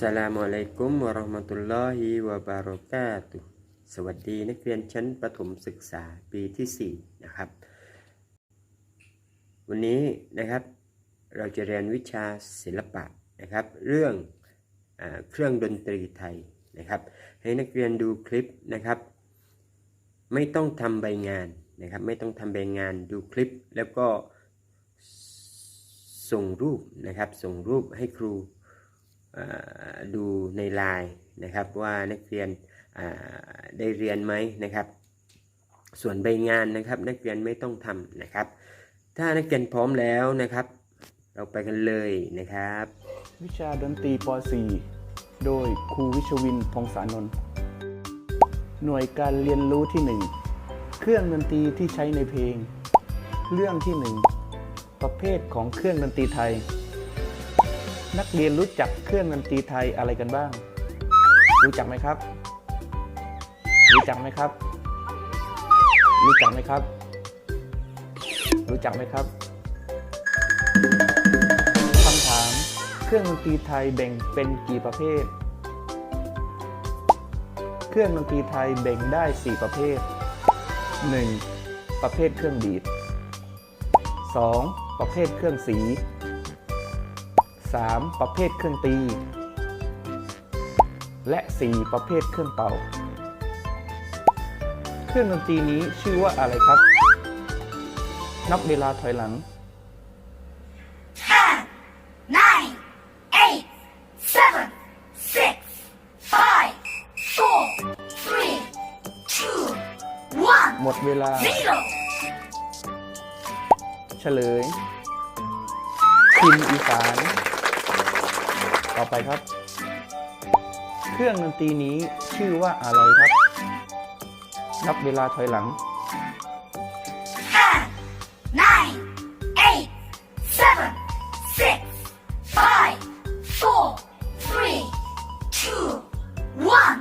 สลามุอะลัยกุมวะเราะห์มะตุลลอฮิวะบารอกาตุฮ์สวัสดีนักเรียนชั้นประถมศึกษาปีที่ 4 นะครับ วันนี้นะครับเราจะเรียนวิชาศิลปะนะครับ เรื่องอเครื่องดนตรีไทยนะครับ ให้นักเรียนดูคลิปนะครับ ไม่ต้องทำใบงานนะครับ ไม่ต้องทำใบงานดูคลิปแล้วก็ส่งรูปนะครับ ส่งรูปให้ครู ดูในไลน์นะครับว่านักเรียนได้เรียนไหมนะครับ ส่วนใบงานนะครับ นักเรียนไม่ต้องทำนะครับ ถ้านักเรียนพร้อมแล้วนะครับ เราไปกันเลยนะครับ วิชาดนตรีป .4 โดยครูวิชวินพงษานนท์หน่วยการเรียนรู้ที่ 1 เครื่องดนตรีที่ใช้ในเพลง เรื่องที่ 1 ประเภทของเครื่องดนตรีไทย นักเรียนรู้จักเครื่องดนตรีไทยอะไรกันบ้าง รู้จักไหมครับ รู้จักไหมครับ รู้จักไหมครับ รู้จักไหมครับคำถามเครื่องดนตรีไทยแบ่งเป็นกี่ประเภท เครื่องดนตรีไทยแบ่งได้ 4 ประเภท 1. ประเภทเครื่องดีด 2. ประเภทเครื่องสี 3. ประเภทเครื่องตี และ 4. ประเภทเครื่องเป่า เครื่องดนตรีนี้ชื่อว่าอะไรครับ นับเวลาถอยหลัง ten, nine, eight, seven, six, five, four, three, two, one, หมดเวลา zero. เฉลยพินอีสาน ต่อไปครับ เครื่องดนตรีนี้ชื่อว่าอะไรครับ นับเวลาถอยหลัง Ten, nine, eight, seven, six, five, four, three, two, one,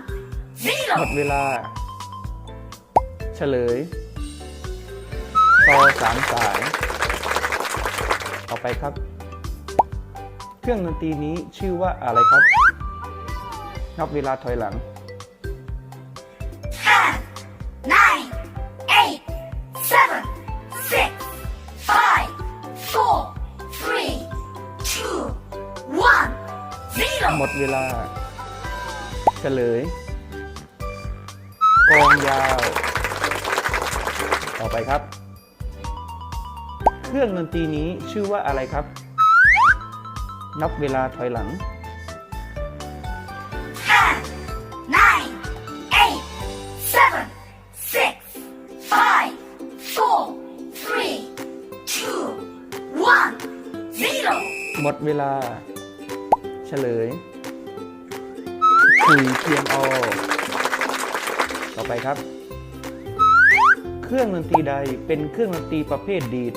หม zero. ดเวลา เฉลยต่อสามสาย ต่อไปครับ เครื่องดนตรีนี้ชื่อว่าอะไรครับ นับเวลาถอยหลัง Ten, nine, eight, seven, six, five, four, three, two, one, หม zero. ดเวลาเฉลยกองยาว ต่อไปครับ เครื่องดนตรีนี้ชื่อว่าอะไรครับ นับเวลาถอยหลัง Ten, nine, eight, seven, six, five, four, three, two, one, zero. หมดเวลา เฉลยคุยเพียงอต่อไปครับ เครื่องดนตรีใดเป็นเครื่องดนตรีประเภทดีด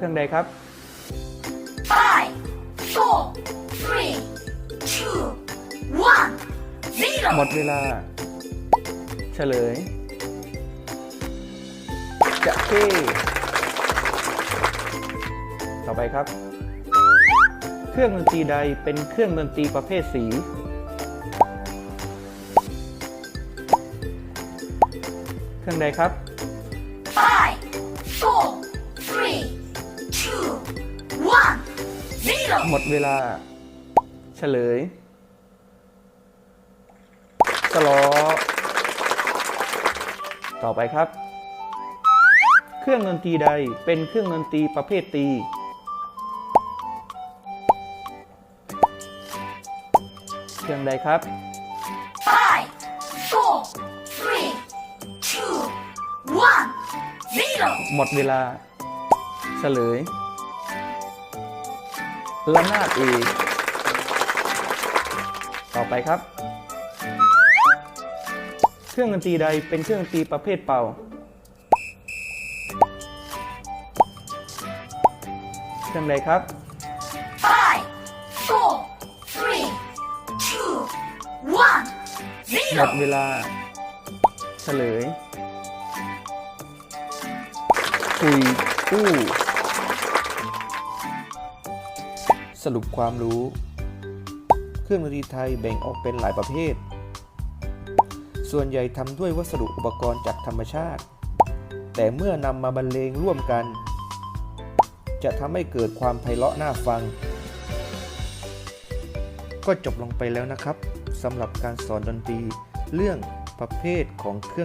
เครื่องใดครับ Five, four, three, two, one, หม zero. ดเวลา เฉลยจะเก้ต่อไปครับ เครื่องดนตรีใดเป็นเครื่องดนตรีประเภทสีเครื่องใดครับ Five, หมดเวลาเฉลยสลอต่อไปครับ เครื่องดนตรีใดเป็นเครื่องดนตรีประเภทตีเครื่องใดครับ Five, four, three, two, one, zero. หมดเวลาเฉลย ละนาดเอกต่อไปครับ เครื่องดนตรีใดเป็นเครื่องดนตรีประเภทเป่า เครื่องใดครับ Five, four, three, two, one, หม zero. ดเวลา เฉลยคุยกู้ สรุปความรู้ เครื่องดนตรีไทยแบ่งออกเป็นหลายประเภท ส่วนใหญ่ทำด้วยวัสดุอุปกรณ์จากธรรมชาติ แต่เมื่อนำมาบรรเลงร่วมกัน จะทำให้เกิดความไพเราะน่าฟัง ก็จบลงไปแล้วนะครับสำหรับการสอนดนตรีเรื่องประเภทของเครื่อง